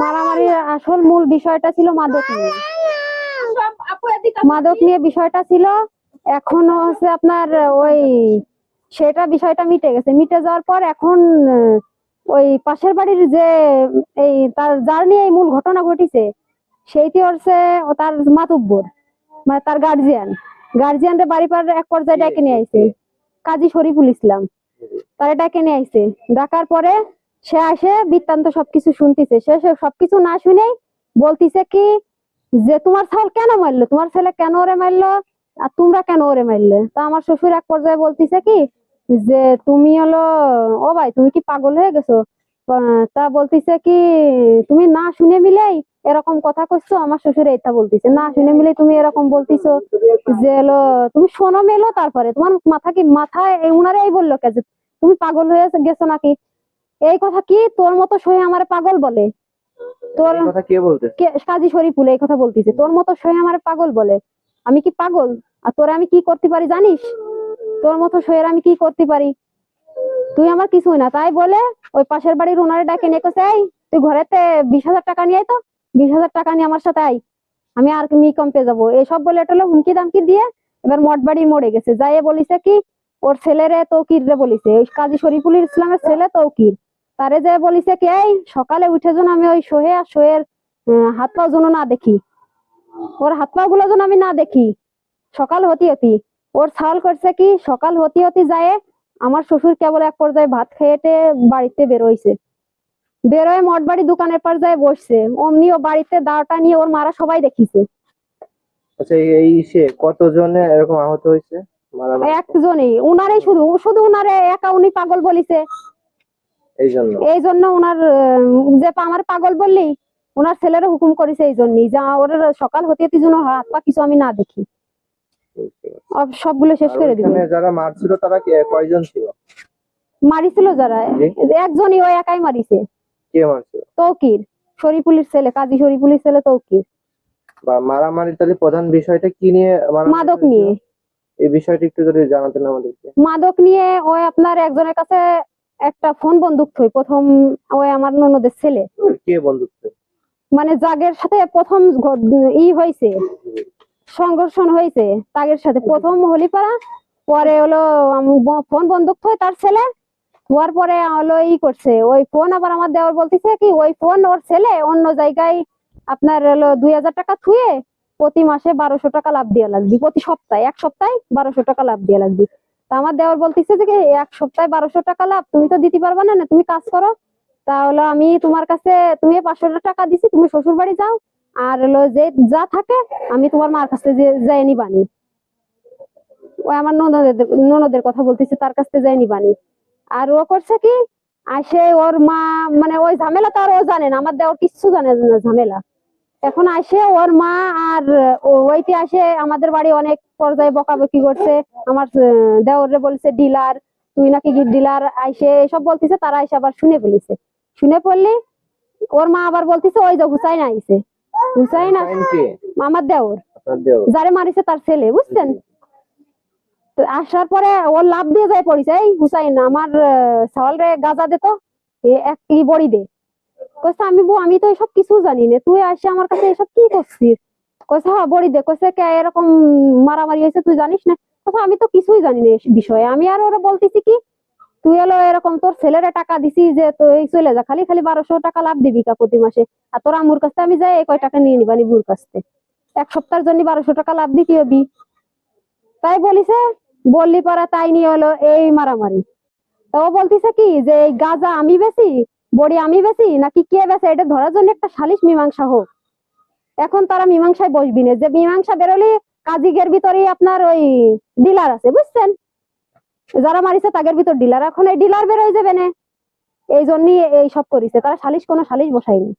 মারামারির আসল মূল বিষয়টা ছিল মাদক নিয়ে। মাদক নিয়ে বিষয়টা ছিল এখনও হচ্ছে আপনার ওই সেটা বিষয়টা মিটে গেছে। মিটে যাওয়ার পর এখন ওই পাশের বাড়ির যে এই তার যার নিয়ে এই মূল ঘটনা ঘটিছে সেইটি হচ্ছে ও তার মাতুব্বর মানে তার গার্জিয়ান গার্জিয়ানদের বাড়ি পার এক পর্যায়ে ডেকে নিয়ে আইছে। কাজী শরীফুল ইসলাম তারা ডেকে নিয়ে আইছে। ডাকার পরে সে আসে, বৃত্তান্ত সবকিছু শুনতেছে। সে সবকিছু না শুনেই বলতিছে কি, যে তোমার ছেলে কেন মারলো? তোমার ছেলে কেন ওরে মারলো? আর তোমরা কেন ওরে মারলে? তা আমার শ্বশুর এক পর্যায়ে বলতিছে কি, যে তুমি হলো, ও ভাই, তুমি কি পাগল হয়ে গেছো? তা বলতিছে কি, তুমি না শুনে মিলেই এরকম কথা করছ আমার শ্বশুর এইটা বলতিছে। না শুনে মিলে তুমি এরকম বলতিছো যে হলো, তুমি শোনো মেলো তারপরে। তোমার মাথা কি, মাথায় উনারে এই বলল কে যে, তুমি পাগল হয়ে গেছো নাকি? এই কথা কি তোর মতো সহে আমার পাগল বলে? তোর কথা কে বলতে কাজী শরীফুল এই কথা বলতিছে। তোর মতো সহে আমার পাগল বলে। আমি কি পাগল? আর তোরে আমি কি করতে পারি জানিস? তোর মতো সহের আমি কি করতে পারি? তুই আমার কিছুই না। তাই বলে ওই পাশের বাড়ির ওনারে ডাকে নিয়ে কছে এই তুই ঘরেতে বিশ হাজার টাকা নিয়ে তো। বিশ হাজার টাকা নিয়ে আমার সাথে আই আমি আর মি কম্পে যাব। এসব বলে এটা হলো হুমকি দামকি দিয়ে এবার মঠ বাড়ির মোড়ে গেছে। যাইয়ে বলিছে কি ওর ছেলেরে তৌকির রে বলিছে। কাজী শরীফুল ইসলামের ছেলে তৌকির। তারে যে বলিছে কি এই সকালে উঠে যেন আমি ওই সোহে আর সোহের হাত পা যেন না দেখি। ওর হাত পা গুলো যেন আমি না দেখি। সকাল হতি হতি। ওর ছাল করছে কি সকাল হতি হতি যায় আমার শ্বশুর কেবল এক পর্যায়ে ভাত খেয়েটে বাড়িতে বেরোইছে। বেরোয় মঠ বাড়ি দোকানের পর যায় বসছে। অমনি ও বাড়িতে দাওটা নিয়ে ওর মারা সবাই দেখিছে। আচ্ছা এই- সে কতজনে এরকম আহত হয়েছে একজনই। উনারই শুধু শুধু উনারে একা উনি পাগল বলিছে। এই জন্য আহ, যে আমার পাগল বললি উনার ছেলেরও হুকুম করেছে এই জন্যই যা ওর সকাল হতে হতে হাত পা কিছু আমি না দেখি। সবগুলো শেষ করে দিবে। যারা মারছিল তারা কয়জন ছিল? মারিছিল যারা। একজনই ওই একাই মারিছে। কে মারছিল? তৌকির শরীফুলের ছেলে কাজী শরীফুলের ছেলে তৌকির। বা মারামারি তাহলে প্রধান বিষয়টা কি নিয়ে মাদক নিয়ে। এই বিষয়টা একটু যদি জানাতেন আমাদেরকে। মাদক নিয়ে ওই আপনার একজনের কাছে একটা ফোন বন্দুক থই। প্রথম ওই আমার ননদের ছেলে। কে বন্ধুত্ব মানে জাগের সাথে প্রথম ই হয়েছে সংঘর্ষণ হয়েছে তাগের সাথে। প্রথম হলিপাড়া পরে হলো ফোন বন্দুক থই তার ছেলে। হওয়ার পরে হলো ই করছে। ওই ফোন আবার আমার দেওয়ার বলতেছে কি ওই ফোন ওর ছেলে অন্য জায়গায় আপনার হলো দুই হাজার টাকা থুয়ে প্রতি মাসে বারোশো টাকা লাভ দেওয়া লাগবি। প্রতি সপ্তাহে এক সপ্তাহে বারোশো টাকা লাভ দেওয়া লাগবে। তা আমার দেওয়ার বলতেছে যে এক সপ্তাহে বারোশো টাকা লাভ, তুমি তো দিতে পারবে না না তুমি কাজ করো। তাহলে আমি তোমার কাছে, তুমি পাঁচশো টাকা দিছি, তুমি শ্বশুর বাড়ি যাও, আর হলো যে যা থাকে, আমি তোমার মার কাছে যাই নিবানি ওই আমার ননদের ননদের কথা বলতেছে, তার কাছে যাই নিবানি আর ও করছে কি আসে ওর মা মানে ওই ঝামেলা তো আর ও জানে না, আমার দেওয়ার কিচ্ছু জানে না ঝামেলা। এখন আসে ওর মা আর ওইতে আসে আমাদের বাড়ি অনেক পর্যায়ে বকাবকি করছে। আমার দেওরে বলছে ডিলার তুই নাকি ডিলার? আইসে এসব বলতেছে তারা এসে আবার শুনে ফেলিছে। শুনে পড়লি ওর মা আবার বলতেছে ওই যে হুসাইন আইছে। হুসাইন আমার দেওর। যারে মারিছে তার ছেলে বুঝছেন? তো আসার পরে ওর লাভ দিয়ে যায় পড়িছে এই হুসাইন আমার সওয়াল রে গাজা দে তো এক বড়ি দে। কইছে, আমি বউ, আমি তো এসব কিছু জানি না। তুই আসে আমার কাছে এসব কি করছিস? কইছে হ্যাঁ বড়ি দে। কইছে, কে এরকম মারামারি হয়েছে তুই জানিস না? কইছে, আমি তো কিছুই জানি না বিষয়ে। আমি আর ওরা বলতেছি কি, তুই হলো এরকম তোর ছেলেরে টাকা দিছি যে তুই চলে যা। খালি খালি বারোশো টাকা লাভ দিবি কা প্রতি মাসে। আর তোর আমুর কাছে আমি যাই কয় টাকা নিয়ে নিবানি বুর কাছে এক সপ্তাহের জন্য বারোশো টাকা লাভ দিতে হবি। তাই বলিছে, বললি পারা তাই নিয়ে হলো এই মারামারি। তো ও বলতিছে কি, যে গাজা আমি বেশি বড়ি আমি বেশি নাকি কে বেশি এটা ধরার জন্য একটা সালিশ মীমাংসা হোক। এখন তারা মীমাংসায় বসবি না। যে মীমাংসা বেরোলে কাজিগের ভিতরে আপনার ওই ডিলার আছে, বুঝছেন? যারা মারিছে তাদের ভিতর ডিলার। এখন এই ডিলার বেরোয় যাবে না। এই জন্যই এই সব করিছে। তারা সালিশ কোনো সালিশ বসায়নি।